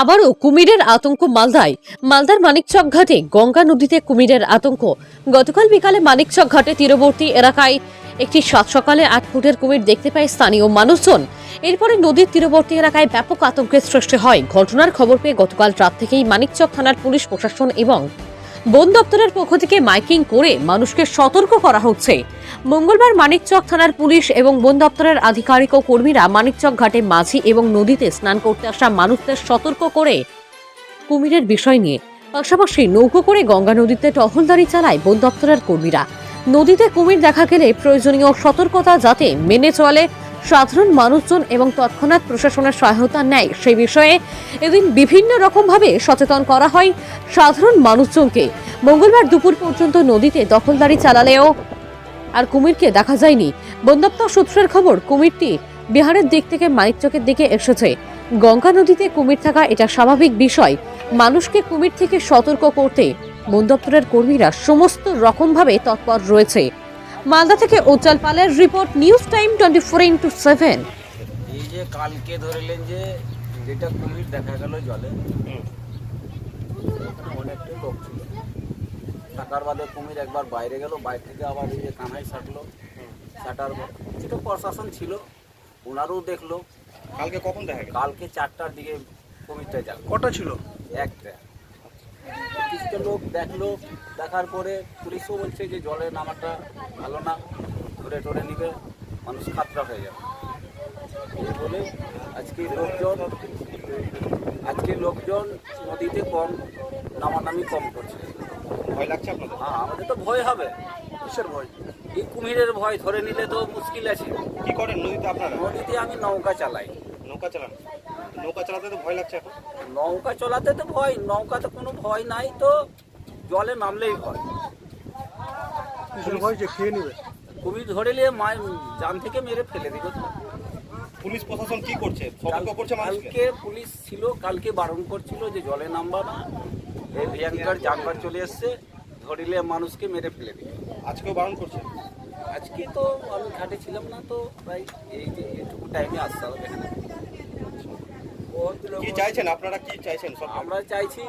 আবারও কুমিরের আতঙ্ক মালদায়। মালদার মানিকচক ঘাটে গঙ্গা নদীতে কুমিরের আতঙ্ক। গতকাল বিকালে মানিকচক ঘাটে তীরবর্তী এলাকায় একটি সাত সকালে আট ফুটের কুমির দেখতে পায় স্থানীয় মানুষজন। এরপরে নদীর তীরবর্তী এলাকায় ব্যাপক আতঙ্কের সৃষ্টি হয়। ঘটনার খবর পেয়ে গতকাল রাত থেকেই মানিকচক থানার পুলিশ, প্রশাসন এবং বন দপ্তরের পক্ষ থেকে মাইকিং করে মানুষকে সতর্ক করা হচ্ছে। মঙ্গলবার মানিকচক থানার পুলিশ এবং বন দপ্তরের আধিকারিক ও কর্মীরা মানিকচক ঘাটে মাঝি এবং নদীতে স্নান করতে আসা মানুষদের সতর্ক করে কুমিরের বিষয় নিয়ে। পাশাপাশি নৌকো করে গঙ্গা নদীতে টহলদারি চালায় বন দপ্তরের কর্মীরা। নদীতে কুমির দেখা গেলে প্রয়োজনীয় সতর্কতা যাতে মেনে চলে সাধারণ মানুষজন এবং তৎক্ষণাৎ প্রশাসনের সহায়তা নেয়। সেই বিষয়ে এদিন বিভিন্ন রকমভাবে সচেতন করা হয় সাধারণ মানুষজনকে। মঙ্গলবার দুপুর পর্যন্ত নদীতে দখলদারি চালালেও আর কুমিরকে দেখা যায়নি। বন দপ্তর সূত্রের খবর, কুমিরটি বিহারের দিক থেকে মানিকচকের দিকে এসেছে। গঙ্গা নদীতে কুমির থাকা এটা স্বাভাবিক বিষয়। মানুষকে কুমির থেকে সতর্ক করতে বন দপ্তরের কর্মীরা সমস্ত রকমভাবে তৎপর রয়েছে। মালদা থেকে উজ্জ্বল পালের report news time twenty four into seven. এই যে কালকে ধরলেন যে যেটা কুমির দেখা গেল জলে এখানে অনেকটাই লোক ছিল। থাকার বাদে কুমির একবার বাইরে গেল বাইরে থেকে আবার এই যে কানাই ছাটলো ছাটার পর যেটা প্রশাসন ছিল ওনারও দেখল। কালকে কখন দেখা কালকে চারটার দিকে কুমিরটা যাবে কটা ছিল? একটা। কিছু লোক দেখল দেখার পরে পুলিশও বলছে যে জলে নামাটা ভালো না ধরে টরে নিবে মানুষ খাতরা হয়ে যাবে। এই বলে আজকে লোকজন আজকে লোকজন নদীতে কম নামানামি কম করছে। ভয় লাগছে আপনাদের? হ্যাঁ আমাদের তো ভয় হবে। কিসের ভয়? এই কুমিরের ভয় ধরে নিলে তো মুশকিল আছে। কি করেন নদীতে আপনারা? নদীতে আমি নৌকা চালাই। নৌকা চালান। নৌকা চালাতে তো ভয় লাগছে এখন। নৌকা চলাতে তো ভয় নৌকাতে কোনো ভয় নাই তো জলে নামলেই ভয়। ভয় যে খেয়ে নেবে। কুমির ধরে নিয়ে মায় জান থেকে মেরে ফেলে দিবে পুলিশ প্রশাসন কি করছে? সতর্ক করছে কালকে পুলিশ ছিল কালকে বারণ করছিল যে জলে নামবা না। এই ভয়ঙ্কর জানবার চলে এসছে ধরিলে মানুষকে মেরে ফেলে দিবে। আজকেও বারণ করছে? আজকে তো আমি ঘাটে ছিলাম না তো প্রায় এই যে এটুকু টাইমে আসতে হবে এখানে। কি চাইছেন? আপনারা কি চাইছেন? সব আমরা চাইছি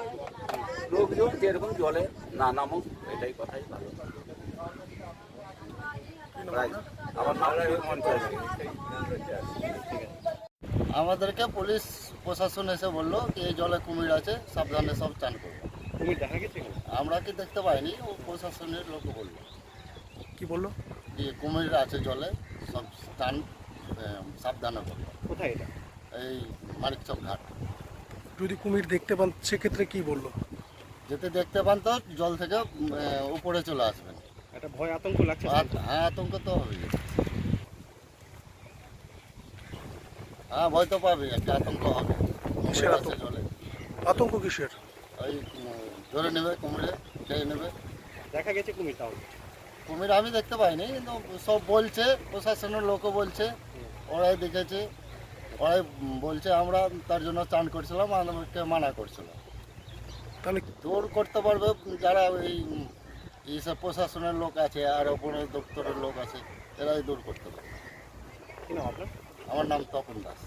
লোকজন যেরকম জলে না নামুক এটাই কথাই ভালো। আমার নাম আমাদেরকে পুলিশ প্রশাসন এসে বলল কি এই জলে কুমির আছে সাবধানে সব চান করব কুমির দেখা গেছে? আমরা কি দেখতে পাইনি ও প্রশাসনের লোক বলল। কি বলল? যে কুমির আছে জলে সব স্থান আহ, সাবধানে করব কোথায় এটা? মানিকচক ঘাট। যদি কুমির দেখতে পান সেক্ষেত্রে কি বলল? যেতে দেখতে পান তো জল থেকে উপরে চলে আসবেন। একটা ভয় আতঙ্ক লাগছে হ্যাঁ আতঙ্ক তো হবে হ্যাঁ ভয় তো পাবে একটা আতঙ্ক হবে। কিসের আছে আতঙ্ক? জলে। আতঙ্ক কিসের? ওই ধরে নেবে কুমিরে খেয়ে নেবে। দেখা গেছে কুমির তাহলে? কুমির আমি দেখতে পাইনি কিন্তু সব বলছে প্রশাসনের লোকও বলছে ওরাই দেখেছে। ওরাই বলছে আমরা তার জন্য চান করছিলাম আমাকে মানা করছিলাম তাহলে দূর করতে পারবে যারা উম, এইসব প্রশাসনের লোক আছে আর ওপরে দপ্তরের লোক আছে এরাই দূর করতে পারবে। আমার নাম তপন দাস।